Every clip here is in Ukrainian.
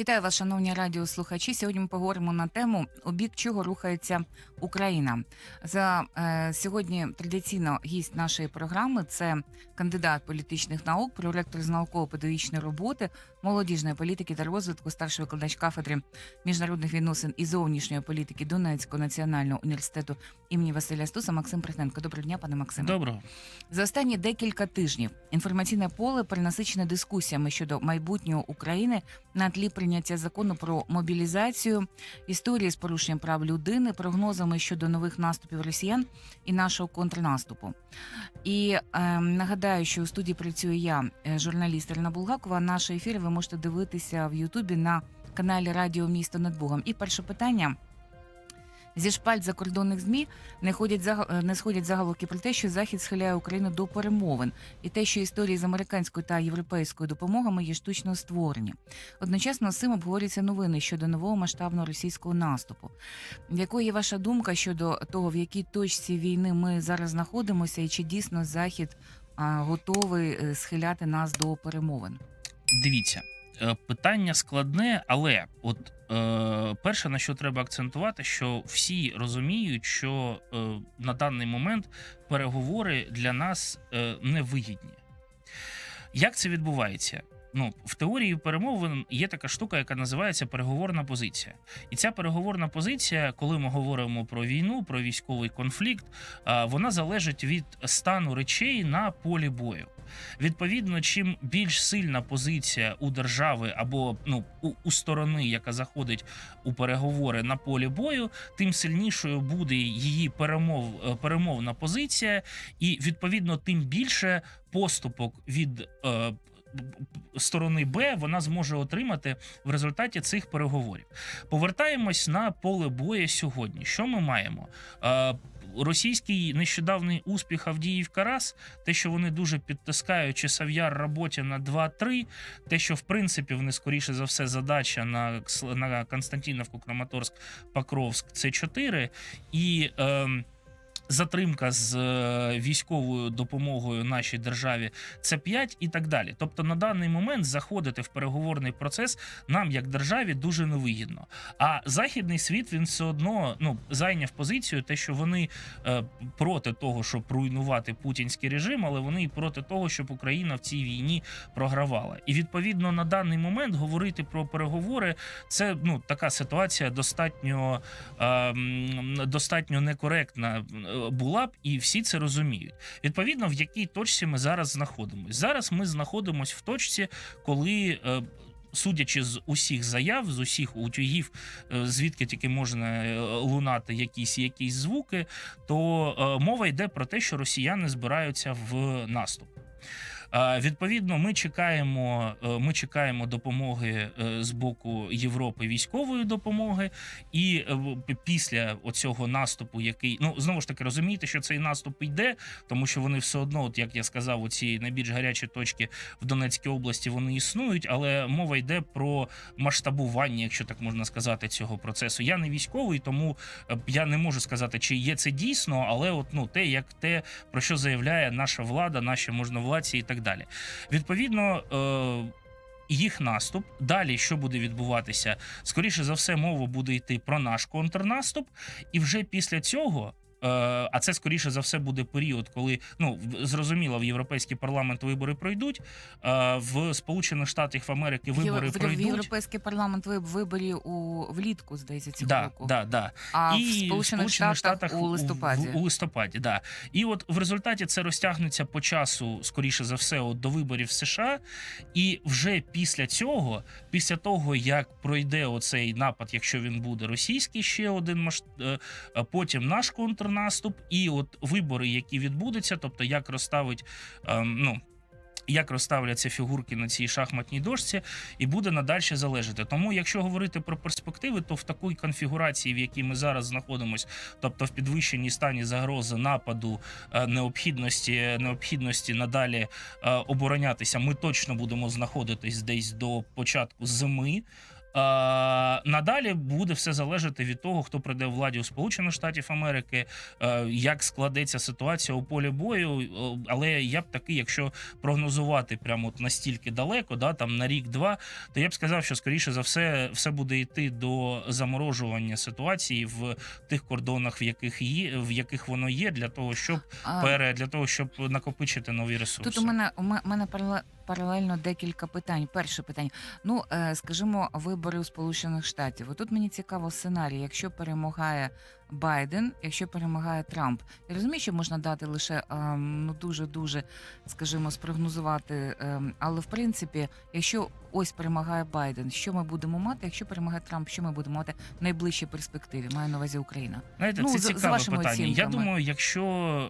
Вітаю вас, шановні радіослухачі. Сьогодні ми поговоримо на тему у бік чого рухається Україна. За е, сьогодні традиційно гість нашої програми це кандидат політичних наук, проректор з науково-педагогічної роботи, молодіжної політики та розвитку, старший викладач кафедри міжнародних відносин і зовнішньої політики Донецького національного університету імені Василя Стуса Максим Прихненко. Доброго дня, пане Максиме. Доброго. За останні декілька тижнів інформаційне поле перенасичене дискусіями щодо майбутнього України на тлі прийняття закону про мобілізацію, історії з порушенням прав людини, прогнозами щодо нових наступів росіян і нашого контрнаступу. І е, нагадаю, що у студії працюю я, е, журналіст Ірина Булгакова. Наші ефіри ви можете дивитися в Ютубі на каналі Радіо Місто над Богом. І перше питання. Зі шпальт закордонних змі не ходять заг- не сходять заголовки про те, що захід схиляє Україну до перемовин, і те, що історії з американською та європейською допомогами є штучно створені. Одночасно з цим обговорюються новини щодо нового масштабного російського наступу. Якою є ваша думка щодо того, в якій точці війни ми зараз знаходимося, і чи дійсно захід готовий е, схиляти нас до перемовин? Дивіться, е, питання складне, але от е, перше, на що треба акцентувати, що всі розуміють, що е, на даний момент переговори для нас е, невигідні. Як це відбувається? Ну, в теорії перемовин є така штука, яка називається переговорна позиція. І ця переговорна позиція, коли ми говоримо про війну, про військовий конфлікт, вона залежить від стану речей на полі бою. Відповідно, чим більш сильна позиція у держави або ну у, у сторони, яка заходить у переговори на полі бою, тим сильнішою буде її перемов, е, перемовна позиція, і відповідно тим більше поступок від. Е, Сторони Б вона зможе отримати в результаті цих переговорів. Повертаємось на поле бою сьогодні. Що ми маємо? Е, Російський нещодавний успіх Авдіївка раз, те, що вони дуже підтискають Часов'яр роботі на 2-3, те, що в принципі вони скоріше за все задача на, на Константинівку, Краматорськ, Покровськ це 4 і. ем, Затримка з е, військовою допомогою нашій державі це 5 і так далі. Тобто на даний момент заходити в переговорний процес нам, як державі, дуже невигідно. А західний світ він все одно ну зайняв позицію, те, що вони е, проти того, щоб руйнувати путінський режим, але вони і проти того, щоб Україна в цій війні програвала. І відповідно на даний момент говорити про переговори це ну така ситуація достатньо, е, достатньо некоректна була б, і всі це розуміють. Відповідно, в якій точці ми зараз знаходимося. Зараз ми знаходимося в точці, коли. е, Судячи з усіх заяв, з усіх утюгів, е, звідки тільки можна е, лунати якісь якісь звуки, то мова йде про те, що росіяни збираються в наступ. Відповідно, ми чекаємо, е, ми чекаємо допомоги е, з боку Європи, військової допомоги, і е, після оцього наступу, який ну знову ж таки розумієте, що цей наступ йде, тому що вони все одно, от як я сказав, оці найбільш гарячі точки в Донецькій області вони існують, але мова йде про масштабування, якщо так можна сказати, цього процесу. Я не військовий, тому я не можу сказати, чи є це дійсно, але от ну те, як те, про що заявляє наша влада, наші можновладці і так далі. Відповідно. Е- їх наступ. Далі що буде відбуватися? Скоріше за все, мова буде йти про наш контрнаступ, і вже після цього. Е, А це скоріше за все буде період, коли ну зрозуміло, в європейський парламент вибори пройдуть. е, В Сполучених Штатах Америки вибори в, в, в пройдуть. Європейський парламент ви- виборів у влітку, здається, цього Да, року. да, да. А і в Сполучених, Штатах, у листопаді. У, у листопаді, да. І от в результаті це розтягнеться по часу, скоріше за все, от до виборів в США. І вже після цього, після того як пройде оцей напад, якщо він буде російський, ще один маш... е, потім наш контрнаступ, і от вибори, які відбудуться, тобто як розставить ем, ну. Як розставляться фігурки на цій шахматній дошці, і буде надальше залежати. Тому, якщо говорити про перспективи, то в такій конфігурації, в якій ми зараз знаходимося, тобто в підвищеній стані загрози нападу, е, необхідності, необхідності надалі е, оборонятися, ми точно будемо знаходитись десь до початку зими. А, надалі буде все залежати від того, хто прийде в владі у Сполучених Штатів Америки, е, як складеться ситуація у полі бою. О, Але я б таки, якщо прогнозувати прямо от настільки далеко, да там на рік-два, то я б сказав, що скоріше за все все буде йти до заморожування ситуації в тих кордонах, в яких є, в яких воно є, для того, щоб А, пере для того, щоб накопичити нові ресурси. Тут у мене у мене парале- паралельно декілька питань. Перше питання. Ну, е, скажімо, вибори у Сполучених Штатів. Отут мені цікаво сценарій, якщо перемагає Байден, якщо перемагає Трамп. Я розумію, що можна дати лише ем, ну дуже дуже, скажімо, спрогнозувати. ем, але в принципі, якщо ось перемагає Байден, що ми будемо мати? Якщо перемагає Трамп, що ми будемо мати в найближчій перспективі? Маю на увазі Україна. Знаєте, Ну, це за- за цікаве вашими питання. Я думаю, якщо,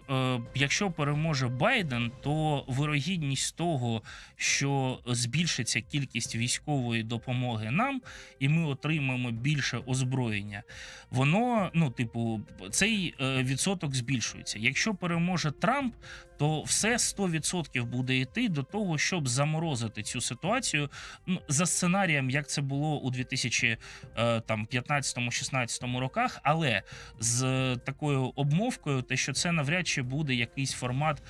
е, якщо переможе Байден, то вирогідність того, що збільшиться кількість військової допомоги нам, і ми отримаємо більше озброєння, воно, ну, типу, цей е, відсоток збільшується. Якщо переможе Трамп, то все 100% буде йти до того, щоб заморозити цю ситуацію ну, за сценарієм, як це було у 2015-16 роках, але з такою обмовкою, те, що це навряд чи буде якийсь формат.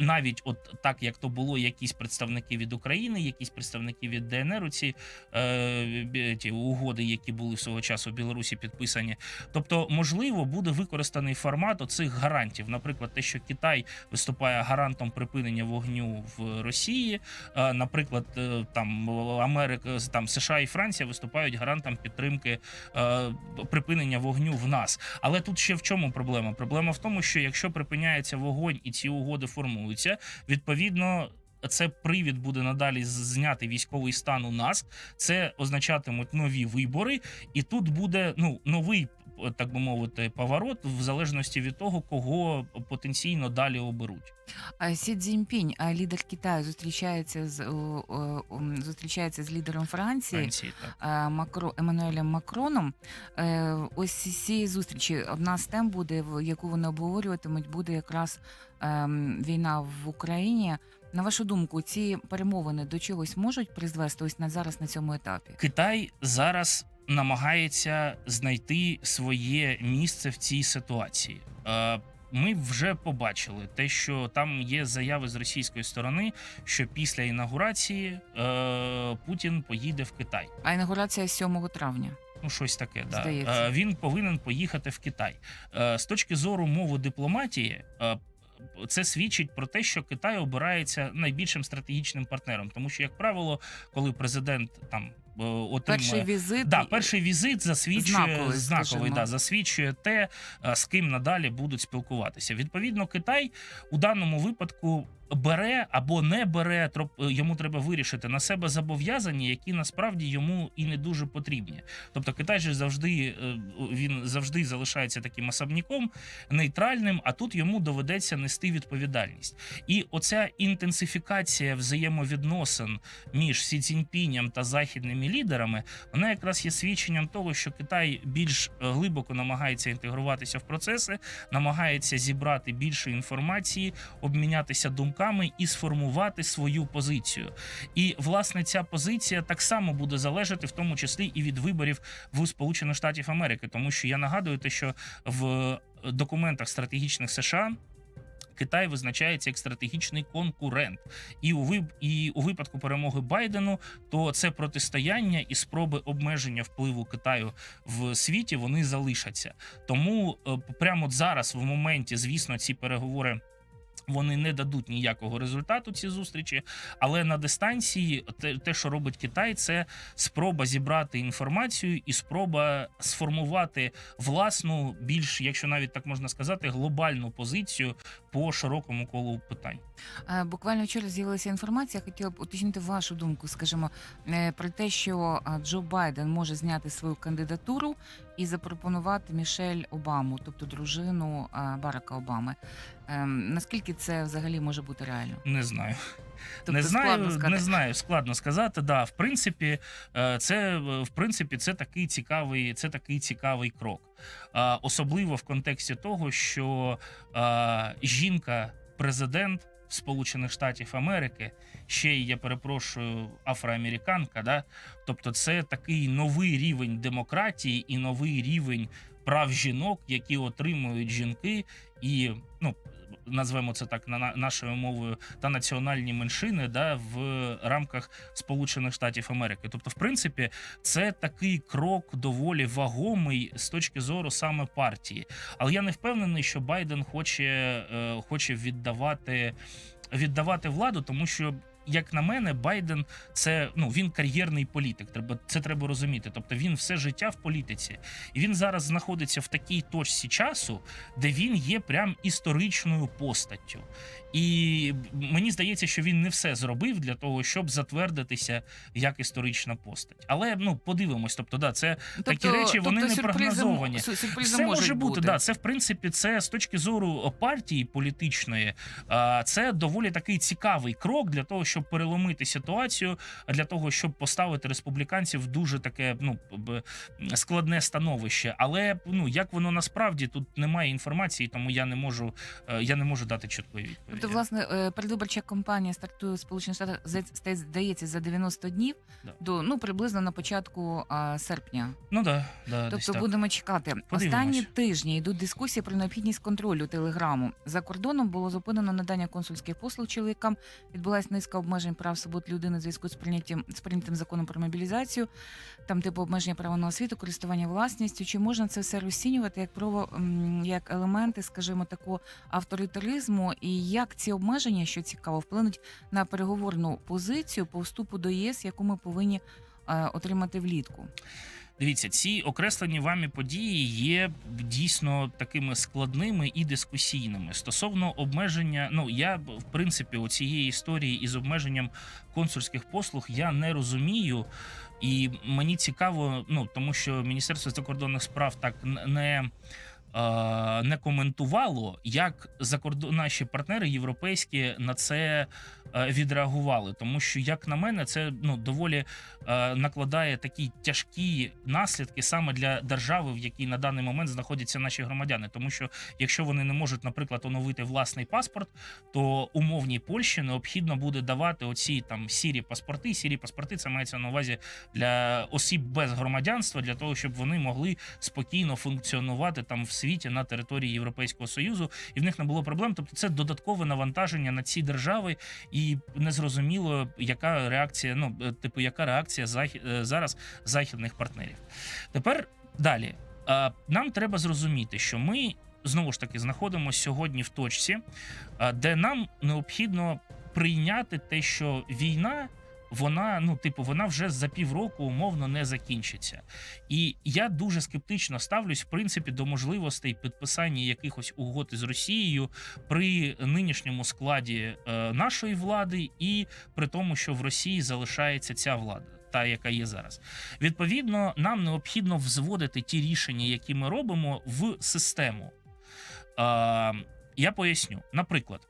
Навіть от так, як то було, якісь представники від України, якісь представники від ДНР, ці, е, ті угоди, які були свого часу в Білорусі підписані. Тобто, можливо, буде використаний формат оцих гарантів. Наприклад, те, що Китай виступає гарантом припинення вогню в Росії, е, наприклад, е, там Америка, там США і Франція виступають гарантом підтримки е, припинення вогню в нас. Але тут ще в чому проблема? Проблема в тому, що якщо припиняється вогонь і ці угоди формуються, відповідно. Це привід буде надалі зняти військовий стан у нас. Це означатимуть нові вибори, і тут буде ну новий, так би мовити, поворот в залежності від того, кого потенційно далі оберуть. А Сі Цзіньпінь, а лідер Китаю, зустрічається з зустрічається з лідером Франції. Франції так. е, Макро Еммануелем Макроном. Е, Ось цієї зустрічі одна з тем буде, яку вони обговорюватимуть, буде якраз ем, війна в Україні. На вашу думку, ці перемовини до чогось можуть призвести ось на зараз на цьому етапі? Китай зараз намагається знайти своє місце в цій ситуації. Е, Ми вже побачили те, що там є заяви з російської сторони, що після інаугурації е, Путін поїде в Китай. А інаугурація 7 травня. Ну, щось таке, да. Здається. Е, Він повинен поїхати в Китай. Е, З точки зору мови дипломатії, це свідчить про те, що Китай обирається найбільшим стратегічним партнером, тому що, як правило, коли президент там отримує Перший візит Да, перший візит засвідчує Знаковий, знаковий, да, засвідчує те, е, з ким надалі будуть спілкуватися. Відповідно, Китай у даному випадку бере або не бере, троп- е, йому треба вирішити на себе зобов'язання, які насправді йому і не дуже потрібні. Тобто Китай же завжди е, він завжди залишається таким особняком, нейтральним, а тут йому доведеться нести відповідальність. І оця інтенсифікація взаємовідносин між Сі Цзіньпінем та західними лідерами, вона якраз є свідченням того, що Китай більш е, глибоко намагається інтегруватися в процеси, намагається зібрати більше інформації, обмінятися думками і сформувати свою позицію. І власне ця позиція так само буде залежати, в тому числі і від виборів в Сполучених Штатів Америки, тому що я нагадую те, що в документах стратегічних США. Китай визначається як стратегічний конкурент, і у вип- і у випадку перемоги Байдену, то це протистояння і спроби обмеження впливу Китаю в світі вони залишаться. Тому е, прямо зараз, в моменті, звісно, ці переговори. Вони не дадуть ніякого результату ці зустрічі, але на дистанції те, те, що робить Китай, це спроба зібрати інформацію і спроба сформувати власну, більш, якщо навіть так можна сказати, глобальну позицію по широкому колу питань. Е, Буквально вчора з'явилася інформація. Хотіла б уточнити вашу думку, скажімо, е, про те, що е, Джо Байден може зняти свою кандидатуру і запропонувати Мішель Обаму, тобто дружину Барака Обами. Ем, Наскільки це взагалі може бути реально? Не знаю. Тобто не знаю, складно сказати. не знаю, складно сказати. Да, в принципі, це в принципі це такий цікавий, це такий цікавий крок, особливо в контексті того, що жінка, президент. Сполучених Штатів Америки, ще й я перепрошую, афроамериканка. Да? Тобто, це такий новий рівень демократії і новий рівень прав жінок, які отримують жінки, і ну назвемо це так на на- нашою мовою, та національні меншини да, в рамках Сполучених Штатів Америки. Тобто, в принципі, це такий крок доволі вагомий з точки зору саме партії. Але я не впевнений, що Байден хоче, е, хоче віддавати, віддавати владу, тому що. Як на мене, Байден це ну він кар'єрний політик. Треба це треба розуміти. Тобто він все життя в політиці, і він зараз знаходиться в такій точці часу, де він є прям історичною постаттю. І мені здається, що він не все зробив для того, щоб затвердитися як історична постать. Але ну подивимось. Тобто, да, це такі речі вони не прогнозовані. все може бути. Да, це в принципі, це з точки зору партії політичної. Це доволі такий цікавий крок для того, щоб переломити ситуацію, для того, щоб поставити республіканців в дуже таке ну складне становище. Але ну як воно насправді тут немає інформації, тому я не можу е, я не можу дати чіткої відповіді. Тобто, власне, е, передвиборча кампанія стартує Сполучених зда- здається за 90 днів Да. до ну приблизно на початку а, серпня. Ну да, да Тобто так. будемо чекати. Подивимось. Останні тижні йдуть дискусії про необхідність контролю телеграму. За кордоном було зупинено надання консульських послуг чоловікам. Відбулась низка обмежень прав свобод людини в зв'язку з прийняттям з прийнятим законом про мобілізацію. Там типу обмеження права на освіту, користування власністю. Чи можна це все розцінювати як прово м, як елементи, скажімо, такого авторитаризму, і як ці обмеження, що цікаво, вплинуть на переговорну позицію по вступу до ЄС, яку ми повинні е, отримати влітку? Дивіться, ці окреслені вами події є дійсно такими складними і дискусійними стосовно обмеження. Ну я в принципі у цієї історії із обмеженням консульських послуг я не розумію. І мені цікаво, ну тому що Міністерство закордонних справ так не. Е, Не коментувало, як закордон наші партнери європейські на це е, відреагували, тому що, як на мене, це ну доволі е, накладає такі тяжкі наслідки саме для держави, в якій на даний момент знаходяться наші громадяни. Тому що якщо вони не можуть, наприклад, оновити власний паспорт, то умовній Польщі необхідно буде давати оці там сірі паспорти. Сірі паспорти це мається на увазі для осіб без громадянства, для того, щоб вони могли спокійно функціонувати там в світі на території Європейського союзу, і в них не було проблем. Тобто це додаткове навантаження на ці держави, і незрозуміло, яка реакція, ну е, типу, яка реакція захід зараз західних партнерів. Тепер далі. Е, Нам треба зрозуміти, що ми знову ж таки знаходимося сьогодні в точці, е, де нам необхідно прийняти те, що війна. Вона, ну, типу, вона вже за півроку умовно не закінчиться. І я дуже скептично ставлюсь, в принципі, до можливостей підписання якихось угод із Росією при нинішньому складі е, нашої влади, і при тому, що в Росії залишається ця влада, та яка є зараз. Відповідно, нам необхідно взводити ті рішення, які ми робимо, в систему. Е, я поясню, наприклад.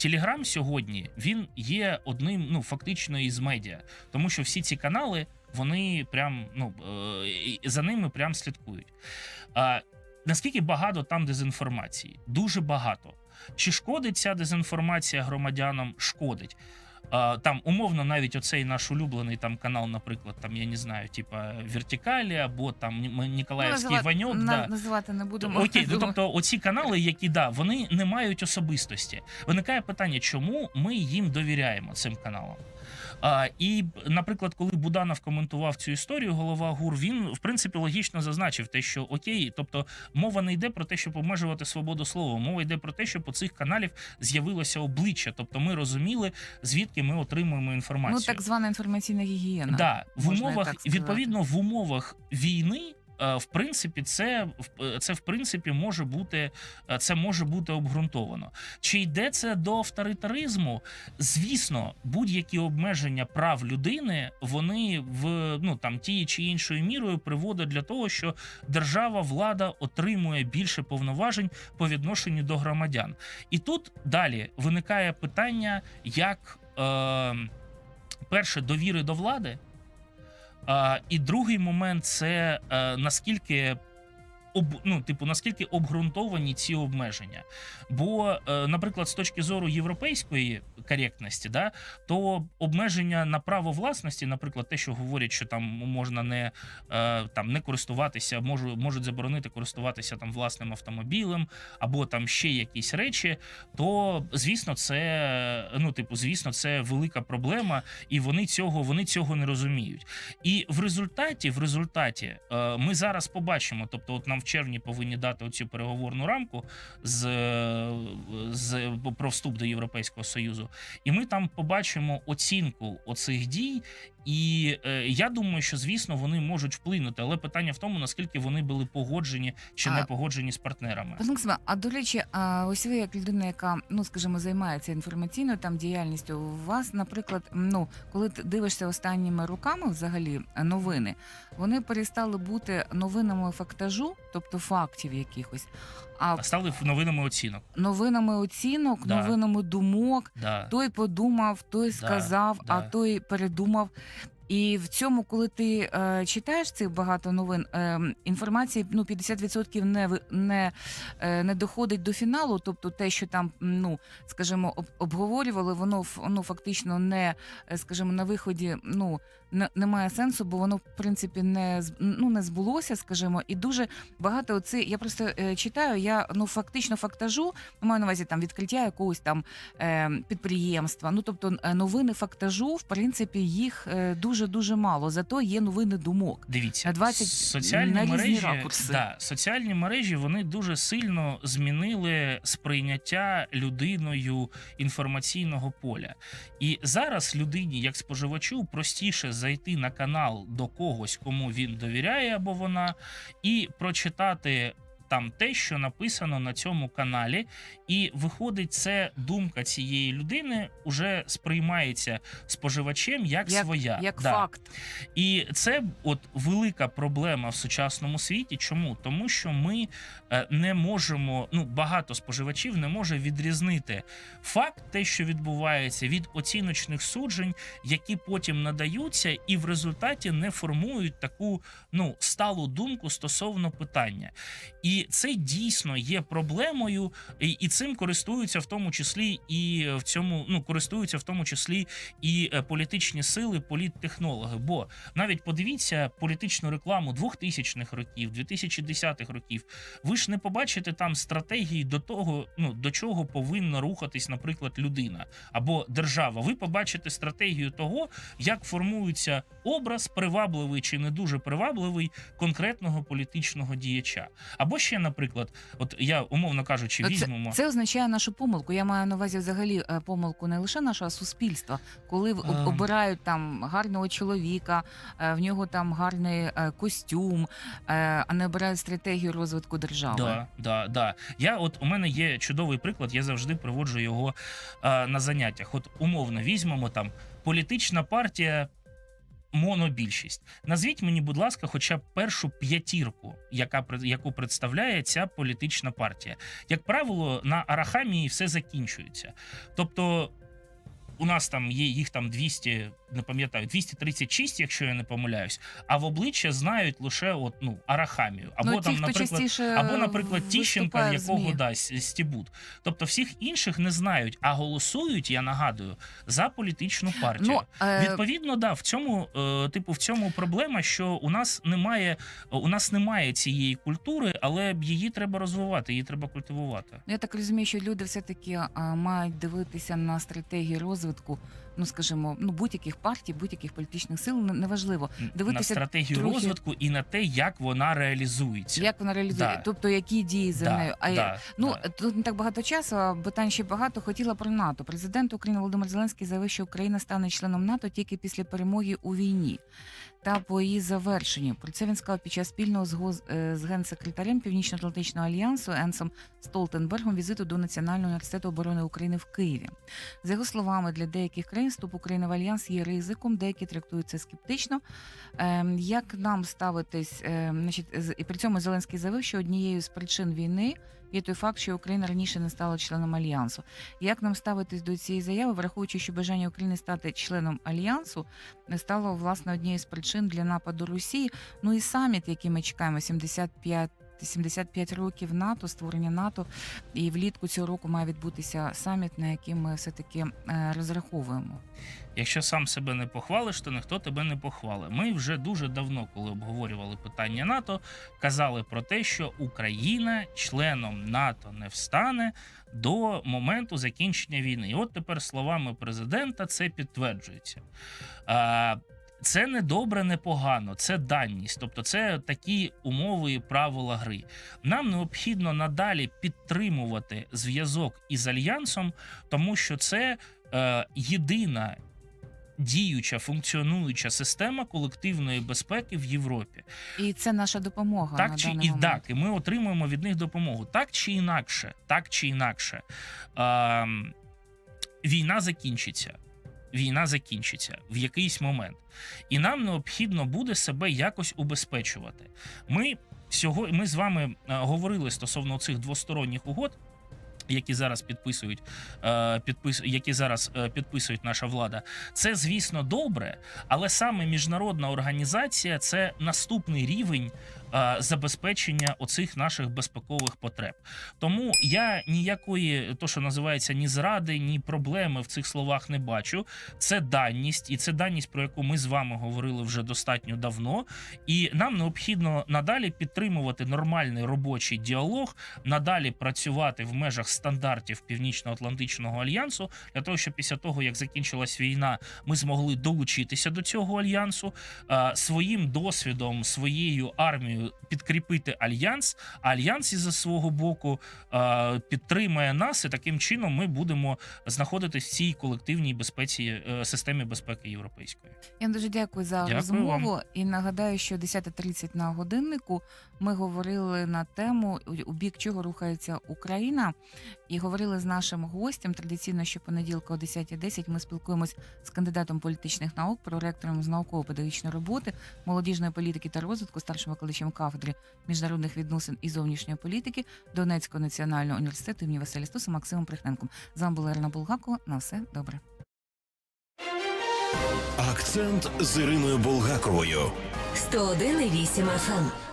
Телеграм сьогодні він є одним, ну фактично із медіа, тому що всі ці канали вони прям ну е, за ними прям слідкують. А наскільки багато там дезінформації? Дуже багато. Чи шкодить ця дезінформація громадянам? Шкодить. Там умовно навіть оцей наш улюблений там канал, наприклад, там я не знаю, типа Вертикалі або там Ніколаївський ну, Ваньок. на- да. називати не будемо. Окей, ну тобто оці канали, які да, вони не мають особистості. Виникає питання, чому ми їм довіряємо цим каналам? А, і, наприклад, коли Буданов коментував цю історію, голова ГУР, він в принципі логічно зазначив те, що окей, тобто мова не йде про те, щоб обмежувати свободу слова, мова йде про те, щоб у цих каналів з'явилося обличчя. Тобто ми розуміли, звідки ми отримуємо інформацію. Ну, так звана інформаційна гігієна. Да, в умовах так відповідно в умовах війни. Е, В принципі, це це в принципі може бути е, це може бути обґрунтовано. Чи йде це до авторитаризму? Звісно, будь-які обмеження прав людини вони в ну там тією чи іншою мірою приводять для того, що держава влада отримує більше повноважень по відношенню до громадян. І тут далі виникає питання, як е, перше довіри до влади. І другий момент це е, наскільки об, ну, типу, наскільки обґрунтовані ці обмеження. Бо, е, наприклад, з точки зору європейської коректності, да, то обмеження на право власності, наприклад, те, що говорять, що там можна не, е, там, не користуватися, можу, можуть заборонити користуватися там власним автомобілем, або там ще якісь речі, то звісно, це ну, типу, звісно, це велика проблема, і вони цього, вони цього не розуміють. І в результаті, в результаті, е, ми зараз побачимо, тобто, от нам в червні повинні дати оцю переговорну рамку з, з про вступ до Європейського Союзу, і ми там побачимо оцінку оцих дій. І е, я думаю, що звісно вони можуть вплинути, але питання в тому, наскільки вони були погоджені чи А- не погоджені з партнерами. Пане Максиме, а до речі, а ось ви як людина, яка ну скажімо, займається інформаційною там діяльністю, у вас, наприклад, ну коли ти дивишся останніми роками, взагалі новини, вони перестали бути новинами фактажу, тобто фактів якихось, а А стали новинами оцінок. новинами оцінок, Да. новинами думок. Да. Той подумав, той сказав, а той передумав. І в цьому, коли ти е, читаєш цих багато новин, е, інформації ну 50% не не, е, не доходить до фіналу. Тобто, те, що там, ну скажімо, об, обговорювали, воно ну, фактично не е, скажімо, на виході ну не, немає сенсу, бо воно в принципі не ну не збулося, скажімо, і дуже багато оці. Я просто е, читаю. Я ну фактично фактажу маю на увазі там відкриття якогось там е, підприємства. Ну тобто е, новини фактажу, в принципі, їх дуже дуже мало. Зато є новини думок. Дивіться, На 20 соціальні на мережі, ракурси. да, соціальні мережі вони дуже сильно змінили сприйняття людиною інформаційного поля. І зараз людині, як споживачу, простіше зайти на канал до когось, кому він довіряє або вона, і прочитати. Там те, що написано на цьому каналі, і виходить, це думка цієї людини уже сприймається споживачем як, Як- своя. Як Да. факт, І це от велика проблема в сучасному світі. Чому? Тому що ми е, не можемо, ну багато споживачів не може відрізнити факт, те, що відбувається, від оціночних суджень, які потім надаються, і в результаті не формують таку ну сталу думку стосовно питання. І це дійсно є проблемою, і, цим користуються в тому числі і в цьому, ну користуються в тому числі і е, політичні сили, політтехнологи. Бо навіть подивіться політичну рекламу 2000-х років, 2010-х років. Ви ж не побачите там стратегії до того, ну до чого повинна рухатись, наприклад, людина або держава. Ви побачите стратегію того, як формується образ привабливий чи не дуже привабливий конкретного політичного діяча. Або ще, наприклад, от я умовно кажучи, Ну, це, візьмемо це означає нашу помилку. Я маю на увазі взагалі е, помилку не лише нашого суспільства, коли Ем. обирають там гарного чоловіка, е, в нього там гарний е, костюм, а не обирають стратегію розвитку держави. Да, да, да. Я от у мене є чудовий приклад, я завжди приводжу його на заняттях. От умовно візьмемо там політична партія. Монобільшість. Назвіть мені, будь ласка, хоча б першу п'ятірку, яка яку представляє ця політична партія. Як правило, на Арахамії все закінчується. Тобто, у нас там є їх там 200, не пам'ятаю, 236, якщо я не помиляюсь, а в обличчя знають лише от, ну, Арахамію. Або ну, там, ті, наприклад, або, наприклад, Тіщенка, якого дасть Стібут. Тобто всіх інших не знають, а голосують, я нагадую, за політичну партію. Ну, е, Відповідно, да, в цьому е, типу в цьому проблема, що у нас немає у нас немає цієї культури, але її треба розвивати, її треба культивувати. Ну, Я так розумію, що люди все-таки а, мають дивитися на стратегії розвитку, ну скажімо, ну будь-яких партій, будь-яких політичних сил, неважливо, Дивитися на стратегію трохи- розвитку і на те, як вона реалізується. як вона реалізує, Да. тобто які дії за да, нею. А да, ну да. тут не так багато часу, а питань ще багато. Хотіла про НАТО. Президент України Володимир Зеленський заявив, що Україна стане членом НАТО тільки після перемоги у війні. Та по її завершенню про це він сказав під час спільного е, з генсекретарем Північно-Атлантичного альянсу Енсом Столтенбергом візиту до Національного університету оборони України в Києві. За його словами, для деяких країн вступ України в альянс є ризиком, деякі трактують це скептично. Ем, Як нам ставитись, ем, значить, і при цьому Зеленський заявив, що однією з причин війни є той факт, що Україна раніше не стала членом альянсу. Як нам ставитись до цієї заяви, враховуючи, що бажання України стати членом альянсу стало власне однією з причин для нападу Росії? Ну і саміт, який ми чекаємо, 75 75 років НАТО, створення НАТО, і влітку цього року має відбутися саміт, на який ми все таки розраховуємо. Якщо сам себе не похвалиш, то ніхто тебе не похвалить. Ми вже дуже давно, коли обговорювали питання НАТО, казали про те, що Україна членом НАТО не встане до моменту закінчення війни. І от тепер словами президента це підтверджується. Це не добре, не погано, це даність, тобто це такі умови і правила гри. Нам необхідно надалі підтримувати зв'язок із альянсом, тому що це е, єдина діюча функціонуюча система колективної безпеки в Європі. І це наша допомога Так на чи і момент. так, і ми отримуємо від них допомогу. Так чи інакше, так чи інакше, е, війна закінчиться. Війна закінчиться в якийсь момент, і нам необхідно буде себе якось убезпечувати. Ми сьогодні ми з вами е, говорили стосовно цих двосторонніх угод. Які зараз підписують, е, підпис, які зараз е, підписують наша влада, це звісно добре, але саме міжнародна організація це наступний рівень забезпечення оцих наших безпекових потреб. Тому я ніякої, то що називається, ні зради, ні проблеми в цих словах не бачу. Це даність, і це даність, про яку ми з вами говорили вже достатньо давно. І нам необхідно надалі підтримувати нормальний робочий діалог, надалі працювати в межах стандартів Північно-Атлантичного альянсу для того, щоб після того, як закінчилась війна, ми змогли долучитися до цього альянсу е, своїм досвідом, своєю армією підкріпити альянс. А альянс із свого боку е, підтримає нас, і таким чином ми будемо знаходитись в цій колективній безпеці е, системі безпеки європейської. Я вам дуже дякую за Дякую розмову. вам. І нагадаю, що 10.30 на годиннику ми говорили на тему у- у бік чого рухається Україна, і говорили з нашим гостем. Традиційно, що понеділка о 10.10 ми спілкуємось з кандидатом політичних наук, проректором з науково-педагогічної роботи, молодіжної політики та розвитку, старшим викладачем кафедри міжнародних відносин і зовнішньої політики Донецького національного університету імені Василя Стуса Максимом Прихненком. З вами була Ірина Булгакова. На все добре. Акцент з Іриною Булгаковою. 101,8 FM.